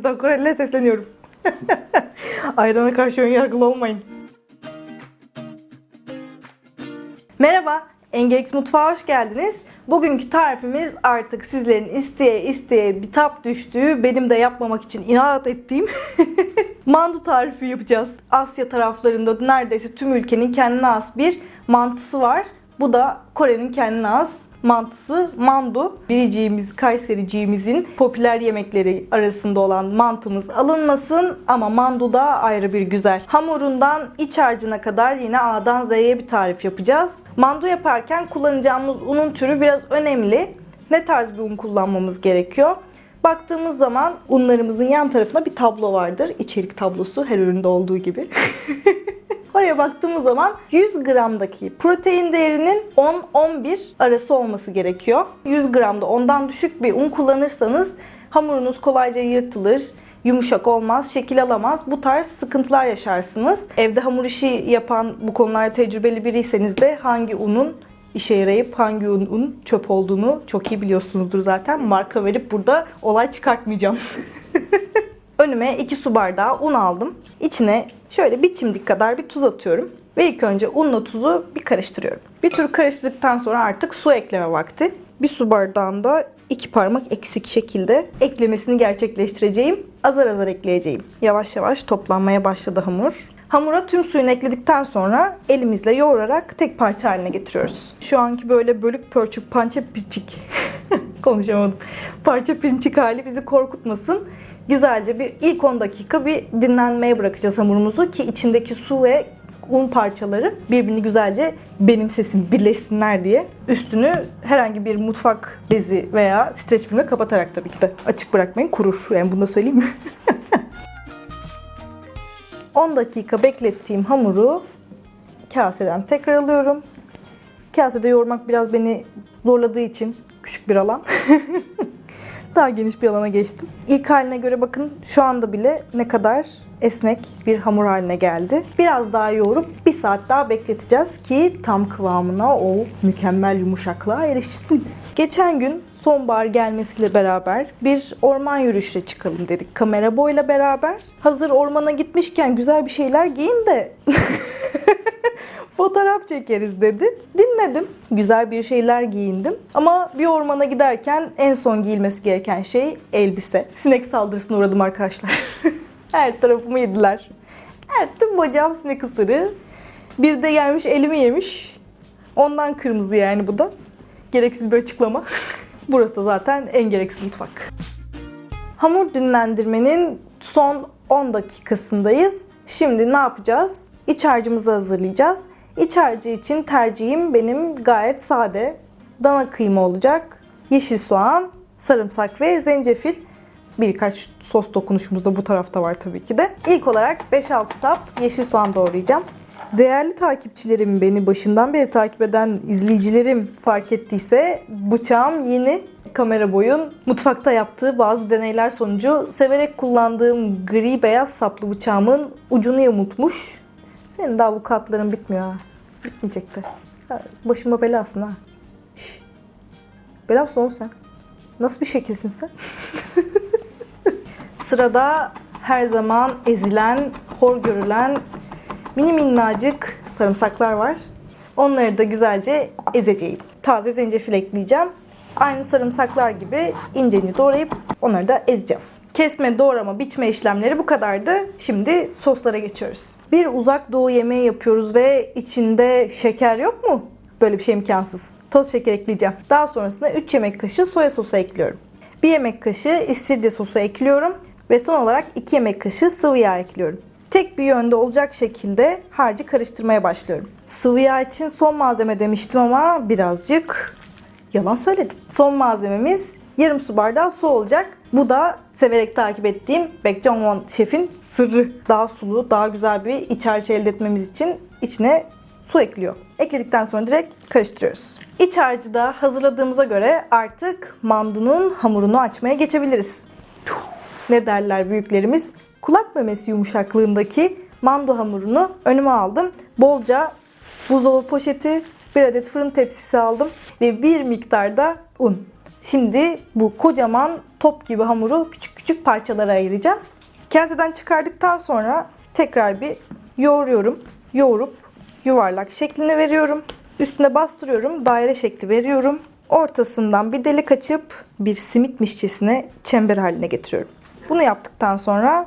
Buradan Koreli'ye sesleniyorum. Ayrana karşı önyargılı olmayın. Merhaba, Engex Mutfağa hoş geldiniz. Bugünkü tarifimiz artık sizlerin isteye isteye bitap düştüğü, benim de yapmamak için inat ettiğim mandu tarifi yapacağız. Asya taraflarında neredeyse tüm ülkenin kendine has bir mantısı var. Bu da Kore'nin kendine has mantısı mandu. Biriciğimiz, Kaysericiğimizin popüler yemekleri arasında olan mantımız alınmasın ama mandu da ayrı bir güzel. Hamurundan iç harcına kadar yine A'dan Z'ye bir tarif yapacağız. Mandu yaparken kullanacağımız unun türü biraz önemli. Ne tarz bir un kullanmamız gerekiyor? Baktığımız zaman unlarımızın yan tarafında bir tablo vardır. İçerik tablosu her üründe olduğu gibi. Oraya baktığımız zaman 100 gramdaki protein değerinin 10-11 arası olması gerekiyor. 100 gramda ondan düşük bir un kullanırsanız hamurunuz kolayca yırtılır, yumuşak olmaz, şekil alamaz. Bu tarz sıkıntılar yaşarsınız. Evde hamur işi yapan bu konularda tecrübeli biriyseniz de hangi unun işe yarayıp hangi unun çöp olduğunu çok iyi biliyorsunuzdur zaten. Marka verip burada olay çıkartmayacağım. Önüme 2 su bardağı un aldım. İçine şöyle bir çimdik kadar bir tuz atıyorum. Ve ilk önce unla tuzu bir karıştırıyorum. Bir tur karıştırdıktan sonra artık su ekleme vakti. Bir su bardağında iki parmak eksik şekilde eklemesini gerçekleştireceğim. Azar azar ekleyeceğim. Yavaş yavaş toplanmaya başladı hamur. Hamura tüm suyunu ekledikten sonra elimizle yoğurarak tek parça haline getiriyoruz. Şu anki böyle bölük pörçük pança pirçik konuşamadım. Parça pinçik hali bizi korkutmasın. Güzelce bir ilk 10 dakika bir dinlenmeye bırakacağız hamurumuzu ki içindeki su ve un parçaları birbirini güzelce benim sesim birleşsinler diye üstünü herhangi bir mutfak bezi veya streç filmle kapatarak tabii ki de açık bırakmayın kurur. Yani bunu da söyleyeyim mi? 10 dakika beklettiğim hamuru kaseden tekrar alıyorum. Kasede yoğurmak biraz beni zorladığı için küçük bir alan. Daha geniş bir alana geçtim. İlk haline göre bakın şu anda bile ne kadar esnek bir hamur haline geldi. Biraz daha yoğurup bir saat daha bekleteceğiz ki tam kıvamına o mükemmel yumuşaklığa erişsin. Geçen gün sonbahar gelmesiyle beraber bir orman yürüyüşüne çıkalım dedik kamera boyla beraber. Hazır ormana gitmişken güzel bir şeyler giyin de fotoğraf çekeriz dedi. Dinledim. Güzel bir şeyler giyindim. Ama bir ormana giderken en son giyilmesi gereken şey elbise. Sinek saldırısına uğradım arkadaşlar. Her tarafımı yediler. Her tüm bacağım sinek ısırığı. Bir de gelmiş elimi yemiş. Ondan kırmızı yani bu da. Gereksiz bir açıklama. Burası da zaten en gereksiz mutfak. Hamur dinlendirmenin son 10 dakikasındayız. Şimdi ne yapacağız? İç harcımızı hazırlayacağız. İç harcı için tercihim benim gayet sade. Dana kıyma olacak. Yeşil soğan, sarımsak ve zencefil. Birkaç sos dokunuşumuz da bu tarafta var tabii ki de. İlk olarak 5-6 sap yeşil soğan doğrayacağım. Değerli takipçilerim, beni başından beri takip eden izleyicilerim fark ettiyse bıçağım yeni. Kamera boyun mutfakta yaptığı bazı deneyler sonucu severek kullandığım gri beyaz saplı bıçağımın ucunu yamultmuş. Senin de avukatların bitmiyor ha. Bitmeyecekti. Ha, Başıma belasın ha. Şş. Belasın oğlum sen. Nasıl bir şekilsin sen? Sırada her zaman ezilen, hor görülen mini minnacık sarımsaklar var. Onları da güzelce ezeceğim. Taze zencefil ekleyeceğim. Aynı sarımsaklar gibi ince ince doğrayıp onları da ezeceğim. Kesme, doğrama, biçme işlemleri bu kadardı. Şimdi soslara geçiyoruz. Bir uzak doğu yemeği yapıyoruz ve içinde şeker yok mu? Böyle bir şey imkansız. Toz şeker ekleyeceğim. Daha sonrasında 3 yemek kaşığı soya sosu ekliyorum. 1 yemek kaşığı istiridye sosu ekliyorum ve son olarak 2 yemek kaşığı sıvı yağ ekliyorum. Tek bir yönde olacak şekilde harcı karıştırmaya başlıyorum. Sıvı yağ için son malzeme demiştim ama birazcık yalan söyledim. Son malzememiz yarım su bardağı su olacak. Bu da severek takip ettiğim Baek Jong-won şefin sırrı. Daha sulu, daha güzel bir iç harcı elde etmemiz için içine su ekliyor. Ekledikten sonra direkt karıştırıyoruz. İç harcı da hazırladığımıza göre artık mandunun hamurunu açmaya geçebiliriz. Ne derler büyüklerimiz? Kulak memesi yumuşaklığındaki mando hamurunu önüme aldım. Bolca buzdolabı poşeti, bir adet fırın tepsisi aldım ve bir miktarda un. Şimdi bu kocaman top gibi hamuru küçük küçük parçalara ayıracağız. Kaseden çıkardıktan sonra tekrar bir yoğuruyorum. Yoğurup yuvarlak şeklini veriyorum. Üstüne bastırıyorum. Daire şekli veriyorum. Ortasından bir delik açıp bir simitmişçesine çember haline getiriyorum. Bunu yaptıktan sonra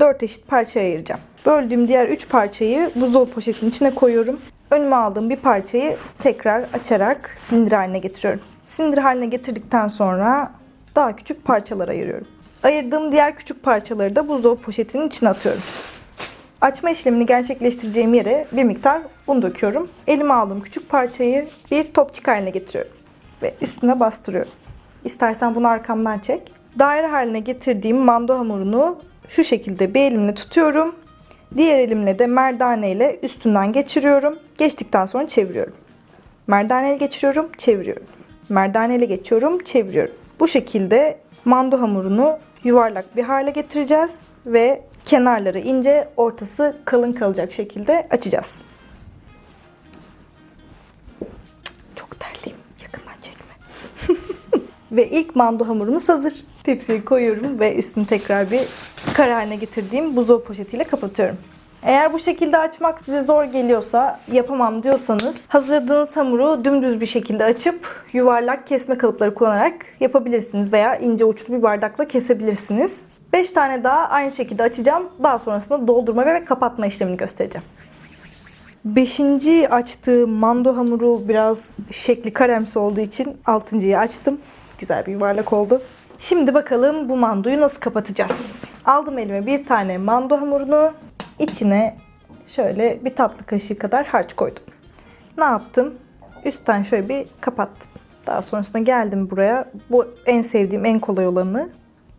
4 eşit parçaya ayıracağım. Böldüğüm diğer 3 parçayı buzdolabı poşetinin içine koyuyorum. Önüme aldığım bir parçayı tekrar açarak silindir haline getiriyorum. Silindir haline getirdikten sonra daha küçük parçalara ayırıyorum. Ayırdığım diğer küçük parçaları da buzdolabı poşetinin içine atıyorum. Açma işlemini gerçekleştireceğim yere bir miktar un döküyorum. Elime aldığım küçük parçayı bir topçuk haline getiriyorum. Ve üstüne bastırıyorum. İstersen bunu arkamdan çek. Daire haline getirdiğim mando hamurunu şu şekilde bir elimle tutuyorum. Diğer elimle de merdane ile üstünden geçiriyorum. Geçtikten sonra çeviriyorum. Merdane ile geçiriyorum, çeviriyorum. Merdane ile geçiyorum, çeviriyorum. Bu şekilde mando hamurunu yuvarlak bir hale getireceğiz ve kenarları ince, ortası kalın kalacak şekilde açacağız. Çok terliyim. Yakından çekme. ve ilk mando hamurumuz hazır. Tepsiye koyuyorum ve üstünü tekrar bir kare haline getirdiğim buzdolabı poşetiyle kapatıyorum. Eğer bu şekilde açmak size zor geliyorsa, yapamam diyorsanız hazırladığınız hamuru dümdüz bir şekilde açıp yuvarlak kesme kalıpları kullanarak yapabilirsiniz veya ince uçlu bir bardakla kesebilirsiniz. 5 tane daha aynı şekilde açacağım. Daha sonrasında doldurma ve kapatma işlemini göstereceğim. Beşinci açtığım mando hamuru biraz şekli karemsi olduğu için altıncıyı açtım. Güzel bir yuvarlak oldu. Şimdi bakalım bu mandoyu nasıl kapatacağız. Aldım elime bir tane mando hamurunu. İçine şöyle bir tatlı kaşığı kadar harç koydum. Ne yaptım? Üstten şöyle bir kapattım. Daha sonrasında geldim buraya. Bu en sevdiğim, en kolay olanı.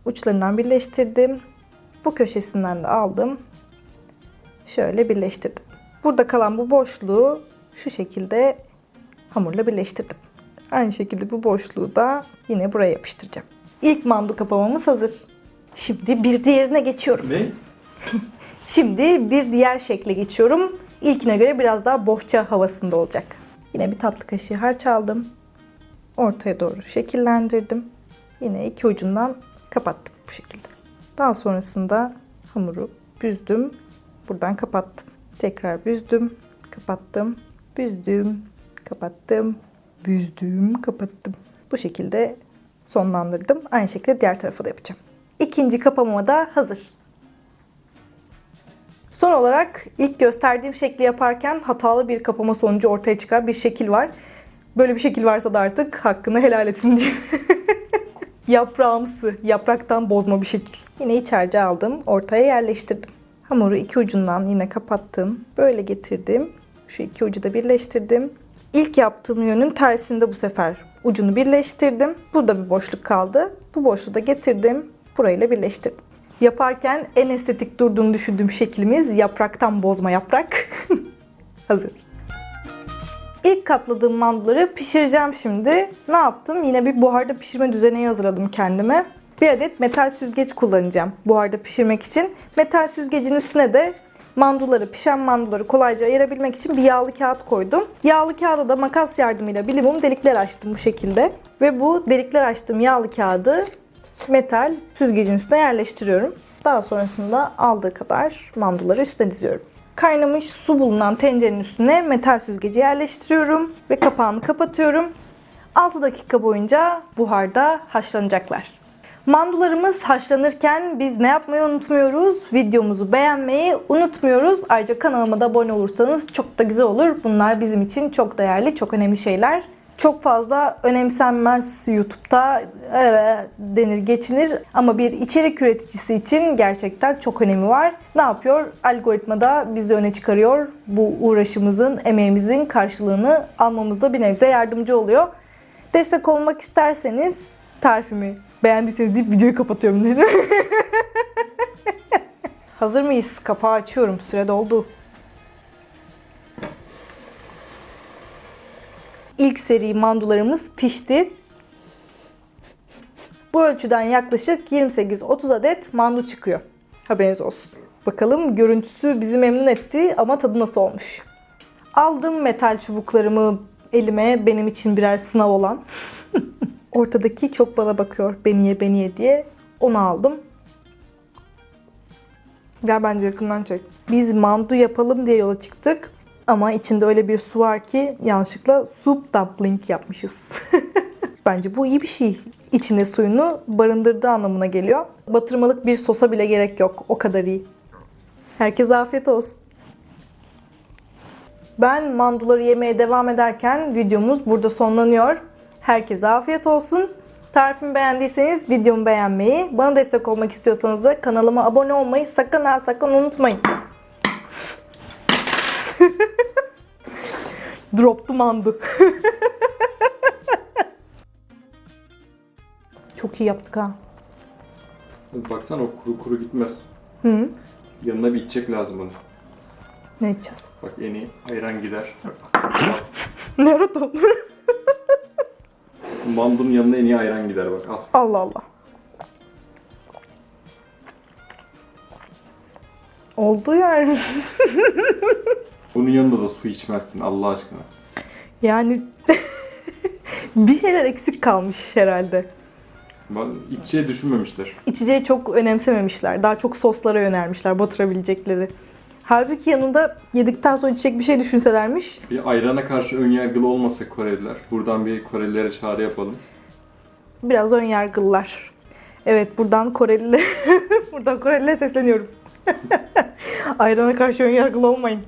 Uçlarından birleştirdim. Bu köşesinden de aldım. Şöyle birleştirdim. Burada kalan bu boşluğu şu şekilde hamurla birleştirdim. Aynı şekilde bu boşluğu da yine buraya yapıştıracağım. İlk mando kapamamız hazır. Şimdi bir diğerine geçiyorum. Ne? Şimdi bir diğer şekle geçiyorum. İlkine göre biraz daha bohça havasında olacak. Yine bir tatlı kaşığı harç aldım. Ortaya doğru şekillendirdim. Yine iki ucundan kapattım bu şekilde. Daha sonrasında hamuru büzdüm. Buradan kapattım. Tekrar büzdüm, kapattım, büzdüm, kapattım, büzdüm, kapattım. Bu şekilde sonlandırdım. Aynı şekilde diğer tarafa da yapacağım. İkinci kapamama da hazır. Son olarak ilk gösterdiğim şekli yaparken hatalı bir kapama sonucu ortaya çıkan bir şekil var. Böyle bir şekil varsa da artık hakkını helal etsin diye. Yaprağımsı, yapraktan bozma bir şekil. Yine iç harcı aldım, ortaya yerleştirdim. Hamuru iki ucundan yine kapattım. Böyle getirdim. Şu iki ucu da birleştirdim. İlk yaptığım yönün tersinde bu sefer ucunu birleştirdim. Burada bir boşluk kaldı. Bu boşluğu da getirdim. Burayla birleştirdim. Yaparken en estetik durduğunu düşündüğüm şeklimiz yapraktan bozma yaprak. Hazır. İlk katladığım manduları pişireceğim şimdi. Ne yaptım? Yine bir buharda pişirme düzeni hazırladım kendime. Bir adet metal süzgeç kullanacağım buharda pişirmek için. Metal süzgecin üstüne de manduları, pişen manduları kolayca ayırabilmek için bir yağlı kağıt koydum. Yağlı kağıda da makas yardımıyla bilimum delikler açtım bu şekilde. Ve bu delikler açtığım yağlı kağıdı metal süzgecin üstüne yerleştiriyorum. Daha sonrasında aldığı kadar manduları üstüne diziyorum. Kaynamış su bulunan tencerenin üstüne metal süzgeci yerleştiriyorum ve kapağını kapatıyorum. 6 dakika boyunca buharda haşlanacaklar. Mandularımız haşlanırken biz ne yapmayı unutmuyoruz? Videomuzu beğenmeyi unutmuyoruz. Ayrıca kanalıma da abone olursanız çok da güzel olur. Bunlar bizim için çok değerli, çok önemli şeyler. Çok fazla önemsenmez YouTube'da evet, denir geçinir ama bir içerik üreticisi için gerçekten çok önemi var. Ne yapıyor? Algoritmada bizi öne çıkarıyor. Bu uğraşımızın, emeğimizin karşılığını almamızda bir nebze yardımcı oluyor. Destek olmak isterseniz tarifimi beğendiyseniz deyip videoyu kapatıyorum dedim. Hazır mıyız? Kapağı açıyorum. Süre doldu. İlk seri mandularımız pişti. Bu ölçüden yaklaşık 28-30 adet mandu çıkıyor. Haberiniz olsun. Bakalım görüntüsü bizi memnun etti ama tadı nasıl olmuş? Aldım metal çubuklarımı elime benim için birer sınav olan. Ortadaki çok bana bakıyor. Beni ye beni ye diye. Onu aldım. Gel bence yakından çek. Biz mandu yapalım diye yola çıktık. Ama içinde öyle bir su var ki yanlışlıkla soup dumpling yapmışız. Bence bu iyi bir şey. İçinde suyunu barındırdığı anlamına geliyor. Batırmalık bir sosa bile gerek yok. O kadar iyi. Herkese afiyet olsun. Ben manduları yemeye devam ederken videomuz burada sonlanıyor. Herkese afiyet olsun. Tarifimi beğendiyseniz videomu beğenmeyi, bana destek olmak istiyorsanız da kanalıma abone olmayı sakın ha sakın unutmayın. Droptu mandu. Çok iyi yaptık ha. Baksana o kuru kuru gitmez. Hı. Yanına bir içecek lazım onun. Ne yapacağız? Bak en iyi ayran gider. Naruto. Mandunun yanına en iyi ayran gider bak al. Allah Allah. Oldu yani. Bunun yanında da su içmezsin Allah aşkına. Yani bir şeyler eksik kalmış herhalde. İçeceği düşünmemişler. İçeceği çok önemsememişler. Daha çok soslara yönelmişler batırabilecekleri. Halbuki yanında yedikten sonra içecek bir şey düşünselermiş. Bir ayrana karşı önyargılı olmasa Koreliler. Buradan bir Korelilere çağrı yapalım. Biraz ön yargılılar. Evet buradan Korelilere buradan Korelilere sesleniyorum. Ayrana karşı ön yargılı olmayın.